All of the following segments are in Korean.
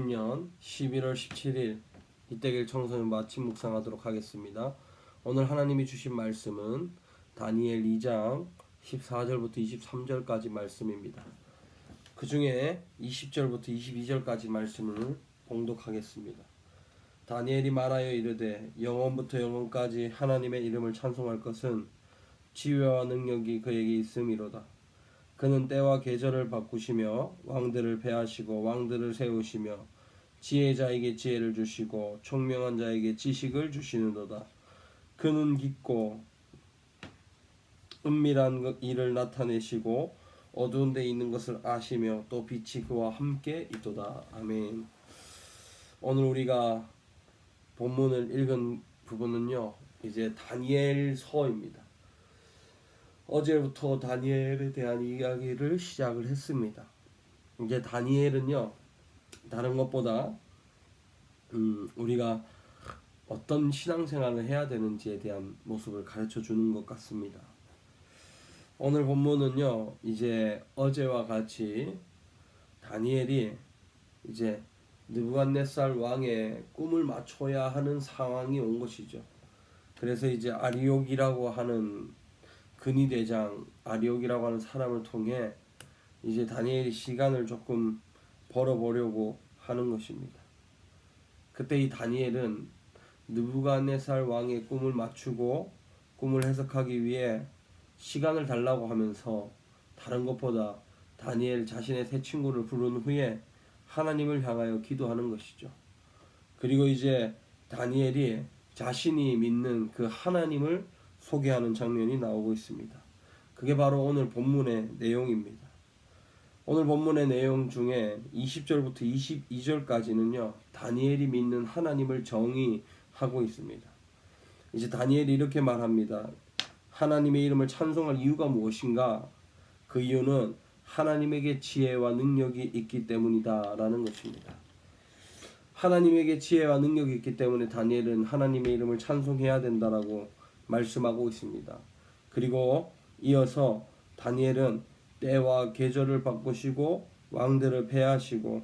2020년 11월 17일 이때길 청소년 마침 묵상하도록 하겠습니다. 오늘 하나님이 주신 말씀은 다니엘 2장 14절부터 23절까지 말씀입니다. 그 중에 20절부터 22절까지 말씀을 봉독하겠습니다. 다니엘이 말하여 이르되 영원부터 영원까지 하나님의 이름을 찬송할 것은 지혜와 능력이 그에게 있음이로다. 그는 때와 계절을 바꾸시며 왕들을 배하시고 왕들을 세우시며 지혜자에게 지혜를 주시고 총명한 자에게 지식을 주시는도다. 그는 깊고 은밀한 것- 일을 나타내시고 어두운 데 있는 것을 아시며 또 빛이 그와 함께 있도다. 아멘. 오늘 우리가 본문을 읽은 부분은요. 이제 다니엘서입니다. 어제부터 다니엘에 대한 이야기를 시작을 했습니다. 이제 다니엘은요, 다른 것보다 음, 우리가 어떤 신앙생활을 해야 되는지에 대한 모습을 가르쳐 주는 것 같습니다. 오늘 본문은요, 이제 어제와 같이 다니엘이 이제 느부갓네살 왕의 꿈을 맞춰야 하는 상황이 온 것이죠. 그래서 이제 아리옥이라고 하는 근위 대장 아리옥이라고 하는 사람을 통해 이제 다니엘이 시간을 조금 벌어보려고 하는 것입니다. 그때 이 다니엘은 느부갓네살 왕의 꿈을 맞추고 꿈을 해석하기 위해 시간을 달라고 하면서 다른 것보다 다니엘 자신의 세 친구를 부른 후에 하나님을 향하여 기도하는 것이죠. 그리고 이제 다니엘이 자신이 믿는 그 하나님을 소개하는 장면이 나오고 있습니다. 그게 바로 오늘 본문의 내용입니다. 오늘 본문의 내용 중에 20절부터 22절까지는요, 다니엘이 믿는 하나님을 정의하고 있습니다. 이제 다니엘이 이렇게 말합니다. 하나님의 이름을 찬송할 이유가 무엇인가? 그 이유는 하나님에게 지혜와 능력이 있기 때문이다라는 것입니다. 하나님에게 지혜와 능력이 있기 때문에 다니엘은 하나님의 이름을 찬송해야 된다라고 말씀하고 있습니다. 그리고 이어서 다니엘은 때와 계절을 바꾸시고 왕들을 배하시고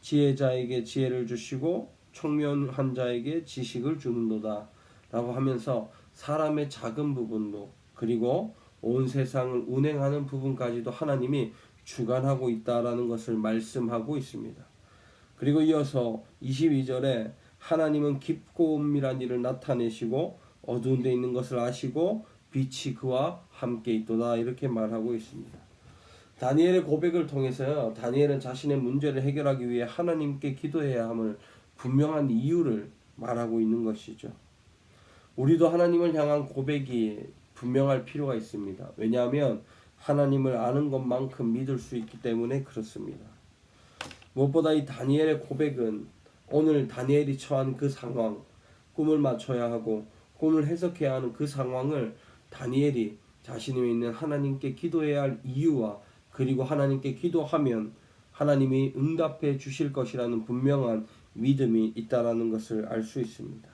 지혜자에게 지혜를 주시고 총명한 자에게 지식을 주는도다 라고 하면서 사람의 작은 부분도 그리고 온 세상을 운행하는 부분까지도 하나님이 주관하고 있다라는 것을 말씀하고 있습니다. 그리고 이어서 22절에 하나님은 깊고 은밀한 일을 나타내시고 어두운 데 있는 것을 아시고 빛이 그와 함께 있도다 이렇게 말하고 있습니다. 다니엘의 고백을 통해서요. 다니엘은 자신의 문제를 해결하기 위해 하나님께 기도해야 함을 분명한 이유를 말하고 있는 것이죠. 우리도 하나님을 향한 고백이 분명할 필요가 있습니다. 왜냐하면 하나님을 아는 것만큼 믿을 수 있기 때문에 그렇습니다. 무엇보다 이 다니엘의 고백은 오늘 다니엘이 처한 그 상황, 꿈을 맞춰야 하고 꿈을 해석해야 하는 그 상황을 다니엘이 자신이 있는 하나님께 기도해야 할 이유와 그리고 하나님께 기도하면 하나님이 응답해 주실 것이라는 분명한 믿음이 있다라는 것을 알 수 있습니다.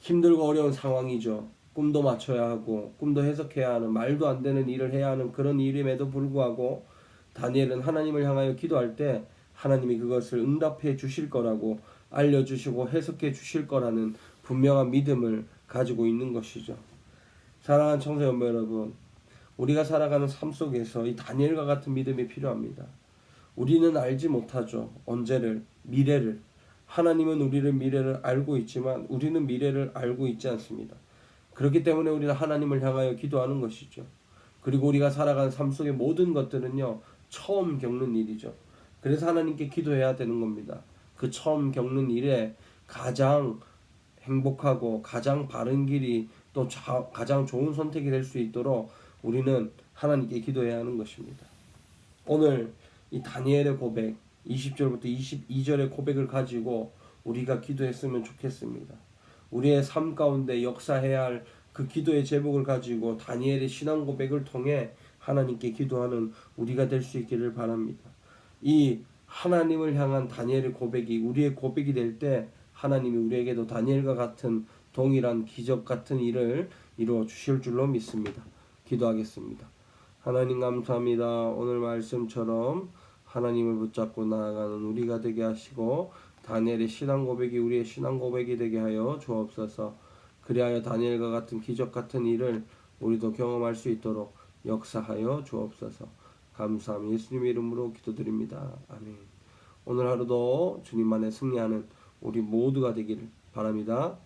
힘들고 어려운 상황이죠. 꿈도 맞춰야 하고 꿈도 해석해야 하는 말도 안 되는 일을 해야 하는 그런 일임에도 불구하고 다니엘은 하나님을 향하여 기도할 때 하나님이 그것을 응답해 주실 거라고 알려주시고 해석해 주실 거라는 분명한 믿음을 가지고 있는 것이죠. 사랑하는 청소년 여러분, 우리가 살아가는 삶 속에서 이 다니엘과 같은 믿음이 필요합니다. 우리는 알지 못하죠. 언제를, 미래를. 하나님은 우리를 미래를 알고 있지만 우리는 미래를 알고 있지 않습니다. 그렇기 때문에 우리는 하나님을 향하여 기도하는 것이죠. 그리고 우리가 살아가는 삶 속의 모든 것들은요, 처음 겪는 일이죠. 그래서 하나님께 기도해야 되는 겁니다. 그 처음 겪는 일에 가장 행복하고 가장 바른 길이 또 자, 가장 좋은 선택이 될 수 있도록 우리는 하나님께 기도해야 하는 것입니다. 오늘 이 다니엘의 고백 20절부터 22절의 고백을 가지고 우리가 기도했으면 좋겠습니다. 우리의 삶 가운데 역사해야 할 그 기도의 제목을 가지고 다니엘의 신앙 고백을 통해 하나님께 기도하는 우리가 될 수 있기를 바랍니다. 이 하나님을 향한 다니엘의 고백이 우리의 고백이 될 때 하나님이 우리에게도 다니엘과 같은 동일한 기적 같은 일을 이루어 주실 줄로 믿습니다. 기도하겠습니다. 하나님 감사합니다. 오늘 말씀처럼 하나님을 붙잡고 나아가는 우리가 되게 하시고 다니엘의 신앙 고백이 우리의 신앙 고백이 되게 하여 주옵소서. 그리하여 다니엘과 같은 기적 같은 일을 우리도 경험할 수 있도록 역사하여 주옵소서. 감사함 예수님 이름으로 기도드립니다. 아멘. 오늘 하루도 주님만의 승리하는 우리 모두가 되기를 바랍니다.